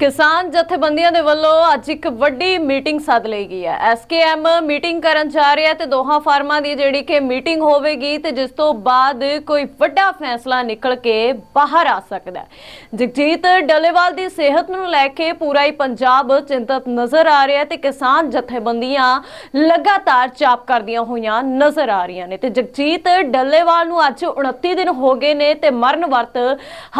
ਕਿਸਾਨ ਜਥੇਬੰਦੀਆਂ ਦੇ ਵੱਲੋਂ ਅੱਜ ਇੱਕ ਵੱਡੀ ਮੀਟਿੰਗ ਸੱਦ ਲਈ ਗਈ ਹੈ। ਐਸਕੇਐਮ ਮੀਟਿੰਗ ਕਰਨ ਜਾ ਰਿਹਾ ਹੈ ਤੇ ਦੋਹਾਂ ਫਾਰਮਾਂ ਦੀ ਜਿਹੜੀ ਕਿ ਮੀਟਿੰਗ ਹੋਵੇਗੀ ਤੇ ਜਿਸ ਤੋਂ ਬਾਅਦ ਕੋਈ ਵੱਡਾ ਫੈਸਲਾ ਨਿਕਲ ਕੇ ਬਾਹਰ ਆ ਸਕਦਾ ਹੈ। ਜਗਜੀਤ ਡੱਲੇਵਾਲ ਦੀ ਸਿਹਤ ਨੂੰ ਲੈ ਕੇ ਪੂਰਾ ਹੀ ਪੰਜਾਬ ਚਿੰਤਤ ਨਜ਼ਰ ਆ ਰਿਹਾ ਹੈ ਤੇ ਕਿਸਾਨ ਜਥੇਬੰਦੀਆਂ ਲਗਾਤਾਰ ਚਾਪ ਕਰਦੀਆਂ ਹੋਈਆਂ ਨਜ਼ਰ ਆ ਰਹੀਆਂ ਨੇ ਤੇ ਜਗਜੀਤ ਡੱਲੇਵਾਲ ਨੂੰ ਅੱਜ 29 ਦਿਨ ਹੋ ਗਏ ਨੇ ਤੇ ਮਰਨ ਵਰਤ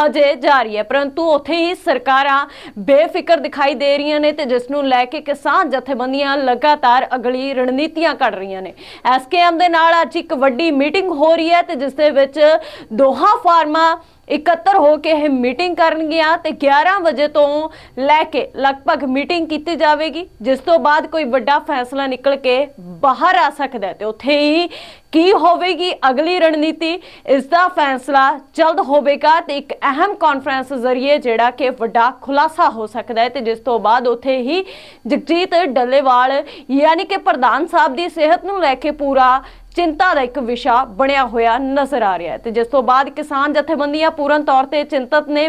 ਹਜੇ ਜਾਰੀ ਹੈ। ਪਰੰਤੂ ਉੱਥੇ ਹੀ ਸਰਕਾਰਾਂ ਬੇਫਿਕਰ ਦਿਖਾਈ ਦੇ ਰਹੀਆਂ ਨੇ ਤੇ ਜਿਸ ਨੂੰ ਲੈ ਕੇ ਕਿਸਾਨ ਜਥੇਬੰਦੀਆਂ ਲਗਾਤਾਰ ਅਗਲੀ ਰਣਨੀਤੀਆਂ ਘੜ ਰਹੀਆਂ ਨੇ। ਐਸਕੇਐਮ ਦੇ ਨਾਲ ਅੱਜ ਇੱਕ ਵੱਡੀ ਮੀਟਿੰਗ ਹੋ ਰਹੀ ਹੈ ਤੇ ਜਿਸ ਦੇ ਵਿੱਚ ਦੋਹਾਂ ਫਾਰਮਾਂ ਇਕੱਤਰ ਹੋ ਕੇ ਇਹ ਮੀਟਿੰਗ ਕਰਨਗੀਆਂ ਤੇ 11 ਵਜੇ ਤੋਂ ਲੈ ਕੇ ਲਗਭਗ ਮੀਟਿੰਗ ਕੀਤੀ ਜਾਵੇਗੀ, ਜਿਸ ਤੋਂ ਬਾਅਦ ਕੋਈ ਵੱਡਾ ਫੈਸਲਾ ਨਿਕਲ ਕੇ ਬਾਹਰ ਆ ਸਕਦਾ ਹੈ ਤੇ ਉੱਥੇ ਹੀ ਕੀ ਹੋਵੇਗੀ ਅਗਲੀ ਰਣਨੀਤੀ ਇਸ ਦਾ ਫੈਸਲਾ ਜਲਦ ਹੋਵੇਗਾ ਤੇ ਇੱਕ ਅਹਿਮ ਕਾਨਫਰੰਸ ਜ਼ਰੀਏ ਜਿਹੜਾ ਕਿ ਵੱਡਾ ਖੁਲਾਸਾ ਹੋ ਸਕਦਾ ਹੈ ਤੇ ਜਿਸ ਤੋਂ ਬਾਅਦ ਉੱਥੇ ਹੀ ਜਗਜੀਤ ਡੱਲੇਵਾਲ ਯਾਨੀ ਕਿ ਪ੍ਰਧਾਨ ਸਾਹਿਬ ਦੀ ਸਿਹਤ ਨੂੰ ਲੈ ਕੇ ਪੂਰਾ ਚਿੰਤਾ ਦਾ ਇੱਕ ਵਿਸ਼ਾ ਬਣਿਆ ਹੋਇਆ ਨਜ਼ਰ ਆ ਰਿਹਾ ਹੈ ਤੇ ਜਿਸ ਤੋਂ ਬਾਅਦ ਕਿਸਾਨ ਜਥੇਬੰਦੀਆਂ ਪੂਰਨ ਤੌਰ ਤੇ ਚਿੰਤਤ ਨੇ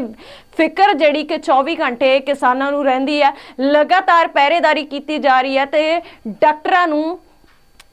ਫਿਕਰ ਜਿਹੜੀ ਕਿ 24 ਘੰਟੇ ਕਿਸਾਨਾਂ ਨੂੰ ਰਹਿੰਦੀ ਹੈ, ਲਗਾਤਾਰ ਪਹਿਰੇਦਾਰੀ ਕੀਤੀ ਜਾ ਰਹੀ ਹੈ ਤੇ ਡਾਕਟਰਾਂ ਨੂੰ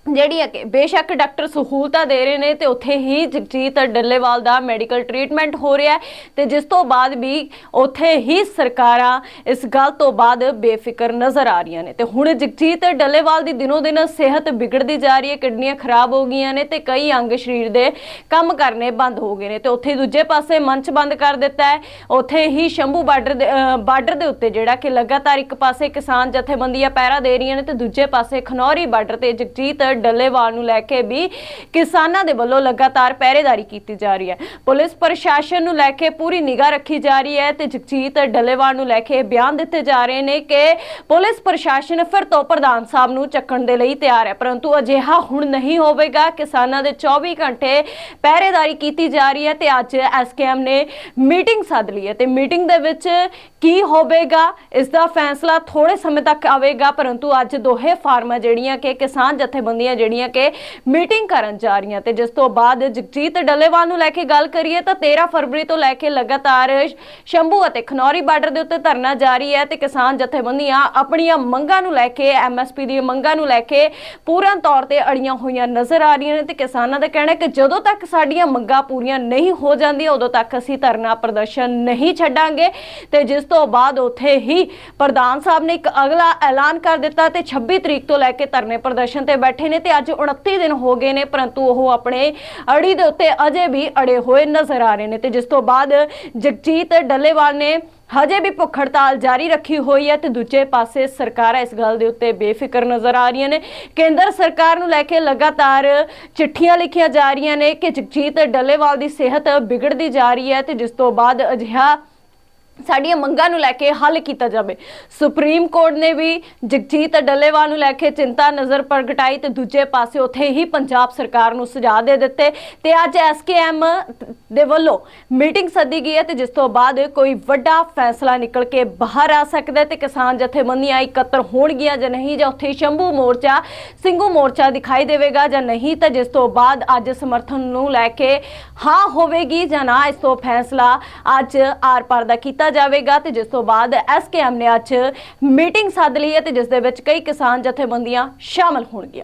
ਜਿਹੜੀ ਹੈ ਕਿ ਬੇਸ਼ੱਕ ਡਾਕਟਰ ਸਹੂਲਤਾਂ ਦੇ ਰਹੇ ਨੇ ਤੇ ਉੱਥੇ ਹੀ ਜਗਜੀਤ ਡੱਲੇਵਾਲ ਦਾ ਮੈਡੀਕਲ ਟ੍ਰੀਟਮੈਂਟ ਹੋ ਰਿਹਾ ਹੈ ਤੇ ਜਿਸ ਤੋਂ ਬਾਅਦ ਵੀ ਉੱਥੇ ਹੀ ਸਰਕਾਰਾਂ ਇਸ ਗੱਲ ਤੋਂ ਬਾਅਦ ਬੇਫਿਕਰ ਨਜ਼ਰ ਆ ਰਹੀਆਂ ਨੇ। ਤੇ ਹੁਣ ਜਗਜੀਤ ਡੱਲੇਵਾਲ ਦੀ ਦਿਨੋ ਦਿਨ ਸਿਹਤ ਵਿਗੜਦੀ ਜਾ ਰਹੀ ਹੈ, ਕਿਡਨੀਆਂ ਖਰਾਬ ਹੋ ਗਈਆਂ ਨੇ ਤੇ ਕਈ ਅੰਗ ਸਰੀਰ ਦੇ ਕੰਮ ਕਰਨੇ ਬੰਦ ਹੋ ਗਏ ਨੇ। ਤੇ ਉੱਥੇ ਦੂਜੇ ਪਾਸੇ ਮੰਚ ਬੰਦ ਕਰ ਦਿੱਤਾ ਹੈ। ਉੱਥੇ ਹੀ ਸ਼ੰਭੂ ਬਾਰਡਰ ਦੇ ਬਾਰਡਰ ਦੇ ਉੱਤੇ ਜਿਹੜਾ ਕਿ ਲਗਾਤਾਰ ਇੱਕ ਪਾਸੇ ਕਿਸਾਨ ਜਥੇਬੰਦੀਆਂ ਪਹਿਰਾ ਦੇ ਰਹੀਆਂ ਨੇ ਤੇ ਦੂਜੇ ਪਾਸੇ ਖਨੌਰੀ ਬਾਰਡਰ ਤੇ ਜਗਜੀਤ ਡੱਲੇਵਾਲ ਨੂੰ ਲੈ ਕੇ ਵੀ ਕਿਸਾਨਾਂ ਦੇ ਵੱਲੋਂ ਲਗਾਤਾਰ ਪਹਿਰੇਦਾਰੀ ਕੀਤੀ ਜਾ ਰਹੀ ਹੈ। ਪੁਲਿਸ ਪ੍ਰਸ਼ਾਸਨ ਨੂੰ ਲੈ ਕੇ ਪੂਰੀ ਨਿਗਾਹ ਰੱਖੀ ਜਾ ਰਹੀ ਹੈ ਤੇ ਜਗਜੀਤ ਡੱਲੇਵਾਲ ਨੂੰ ਲੈ ਕੇ ਬਿਆਨ ਦਿੱਤੇ ਜਾ ਰਹੇ ਨੇ ਕਿ ਪੁਲਿਸ ਪ੍ਰਸ਼ਾਸਨ ਫਿਰ ਤੋਂ ਪ੍ਰਧਾਨ ਸਾਹਿਬ ਨੂੰ ਚੱਕਣ ਦੇ ਲਈ ਤਿਆਰ ਹੈ। ਪਰੰਤੂ ਅਜਿਹਾ ਹੁਣ ਨਹੀਂ ਹੋਵੇਗਾ। ਕਿਸਾਨਾਂ ਦੇ 24 ਘੰਟੇ ਪਹਿਰੇਦਾਰੀ ਕੀਤੀ ਜਾ ਰਹੀ ਹੈ ਤੇ ਅੱਜ ਐਸਕੇਐਮ ਨੇ ਮੀਟਿੰਗ ਸੱਦ ਲਈ ਹੈ ਤੇ ਮੀਟਿੰਗ ਦੇ ਵਿੱਚ ਕੀ ਹੋਵੇਗਾ, ਇਸ ਦਾ ਫੈਸਲਾ ਥੋੜੇ ਸਮੇਂ ਤੱਕ ਆਵੇਗਾ। ਪਰੰਤੂ ਅੱਜ ਦੋਹੇ ਫਾਰਮਾਂ ਜਿਹੜੀਆਂ ਕਿ ਕਿਸਾਨ ਜਥੇਬੰਦੀਆਂ ਜਿਹੜੀਆਂ ਕਿ ਮੀਟਿੰਗ ਕਰਨ ਜਾ ਰਹੀਆਂ ਤੇ ਜਿਸ ਤੋਂ ਬਾਅਦ ਜਗਜੀਤ ਡੱਲੇਵਾਲ ਨੂੰ ਲੈ ਕੇ ਗੱਲ ਕਰੀਏ ਤਾਂ 13 ਫਰਵਰੀ ਤੋਂ ਲੈ ਕੇ ਲਗਾਤਾਰ ਸ਼ੰਭੂ ਅਤੇ ਖਨੌਰੀ ਬਾਰਡਰ ਦੇ ਉੱਤੇ ਧਰਨਾ ਜਾਰੀ ਹੈ ਤੇ ਕਿਸਾਨ ਜਥੇਬੰਦੀਆਂ ਆਪਣੀਆਂ ਮੰਗਾਂ ਨੂੰ ਲੈ ਕੇ ਐਮਐਸਪੀ ਦੀਆਂ ਮੰਗਾਂ ਨੂੰ ਲੈ ਕੇ ਪੂਰਨ ਤੌਰ ਤੇ ਅੜੀਆਂ ਹੋਈਆਂ ਨਜ਼ਰ ਆ ਰਹੀਆਂ ਨੇ ਤੇ ਕਿਸਾਨਾਂ ਦਾ ਕਹਿਣਾ ਹੈ ਕਿ ਜਦੋਂ ਤੱਕ ਸਾਡੀਆਂ ਮੰਗਾਂ ਪੂਰੀਆਂ ਨਹੀਂ ਹੋ ਜਾਂਦੀਆਂ, ਉਦੋਂ ਤੱਕ ਅਸੀਂ ਧਰਨਾ ਪ੍ਰਦਰਸ਼ਨ ਨਹੀਂ ਛੱਡਾਂਗੇ ਤੇ ਜਿਸ ਤੋਂ ਬਾਅਦ ਉੱਥੇ ਹੀ ਪ੍ਰਧਾਨ ਸਾਹਿਬ ਨੇ ਇੱਕ ਅਗਲਾ ਐਲਾਨ ਕਰ ਦਿੱਤਾ ਤੇ 26 ਤਰੀਕ ਤੋਂ ਲੈ ਕੇ ਧਰਨੇ ਪ੍ਰਦਰਸ਼ਨ ਤੇ ਬੈਠੇ ਨੇ ਤੇ ਅੱਜ 29 ਦਿਨ ਹੋ ਗਏ ਨੇ, ਪਰੰਤੂ ਉਹ ਆਪਣੇ ਅੜੀ ਦੇ ਉੱਤੇ ਅਜੇ ਵੀ ਅੜੇ ਹੋਏ ਨਜ਼ਰ ਆ ਰਹੇ ਨੇ ਤੇ ਜਿਸ ਤੋਂ ਬਾਅਦ ਜਗਜੀਤ ਡੱਲੇਵਾਲ ਨੇ ਹਜੇ ਵੀ ਭੁੱਖ ਹੜਤਾਲ ਜਾਰੀ ਰੱਖੀ ਹੋਈ ਹੈ ਤੇ ਦੂਜੇ ਪਾਸੇ ਸਰਕਾਰਾਂ ਇਸ ਗੱਲ ਦੇ ਉੱਤੇ ਬੇਫਿਕਰ ਨਜ਼ਰ ਆ ਰਹੀਆਂ ਨੇ। ਕੇਂਦਰ ਸਰਕਾਰ ਨੂੰ ਲੈ ਕੇ ਲਗਾਤਾਰ ਚਿੱਠੀਆਂ ਲਿਖੀਆਂ ਜਾ ਰਹੀਆਂ ਨੇ ਕਿ ਜਗਜੀਤ ਡੱਲੇਵਾਲ ਦੀ ਸਿਹਤ ਵਿਗੜਦੀ ਜਾ ਰਹੀ ਹੈ ਤੇ ਜਿਸ ਤੋਂ ਬਾਅਦ ਅਜਿਹਾ ਸਾਡੀਆਂ ਮੰਗਾਂ ਨੂੰ ਲੈ ਕੇ ਹੱਲ ਕੀਤਾ ਜਾਵੇ। ਸੁਪਰੀਮ ਕੋਰਟ ਨੇ ਵੀ ਜਗਜੀਤ ਡੱਲੇਵਾਲ ਨੂੰ ਲੈ ਕੇ ਚਿੰਤਾ ਨਜ਼ਰ ਪ੍ਰਗਟਾਈ ਤੇ ਦੂਜੇ ਪਾਸੇ ਉੱਥੇ ਹੀ ਪੰਜਾਬ ਸਰਕਾਰ ਨੂੰ ਸੁਝਾਅ ਦੇ ਦਿੱਤੇ ਤੇ ਅੱਜ ਐਸਕੇਐਮ ਦੇ ਵੱਲੋਂ ਮੀਟਿੰਗ ਸੱਦੀ ਗਈ ਹੈ ਤੇ ਜਿਸ ਤੋਂ ਬਾਅਦ ਕੋਈ ਵੱਡਾ ਫੈਸਲਾ ਨਿਕਲ ਕੇ ਬਾਹਰ ਆ ਸਕਦਾ ਹੈ ਤੇ ਕਿਸਾਨ ਜਥੇਬੰਦੀਆਂ ਇਕੱਤਰ ਹੋਣਗੀਆਂ ਜਾਂ ਨਹੀਂ, ਜਾਂ ਉੱਥੇ ਸ਼ੰਭੂ ਮੋਰਚਾ, ਸਿੰਘੂ ਮੋਰਚਾ ਦਿਖਾਈ ਦੇਵੇਗਾ ਜਾਂ ਨਹੀਂ, ਤਾਂ ਜਿਸ ਤੋਂ ਬਾਅਦ ਅੱਜ ਸਮਰਥਨ ਨੂੰ ਲੈ ਕੇ ਹਾਂ ਹੋਵੇਗੀ ਜਾਂ ਨਾ, ਇਸ ਤੋਂ ਫੈਸਲਾ ਅੱਜ ਆਰ ਪਾਰ ਦਾ ਕੀਤਾ ਕੀਤਾ ਜਾਵੇਗਾ ਤੇ ਜਿਸ ਤੋਂ ਬਾਅਦ ਐਸਕੇਐਮ ਨੇ ਅੱਜ ਮੀਟਿੰਗ ਸੱਦ ਲਈ ਹੈ ਤੇ ਜਿਸ ਦੇ ਵਿੱਚ ਕਈ ਕਿਸਾਨ ਜਥੇਬੰਦੀਆਂ ਸ਼ਾਮਲ ਹੋਣਗੀਆਂ।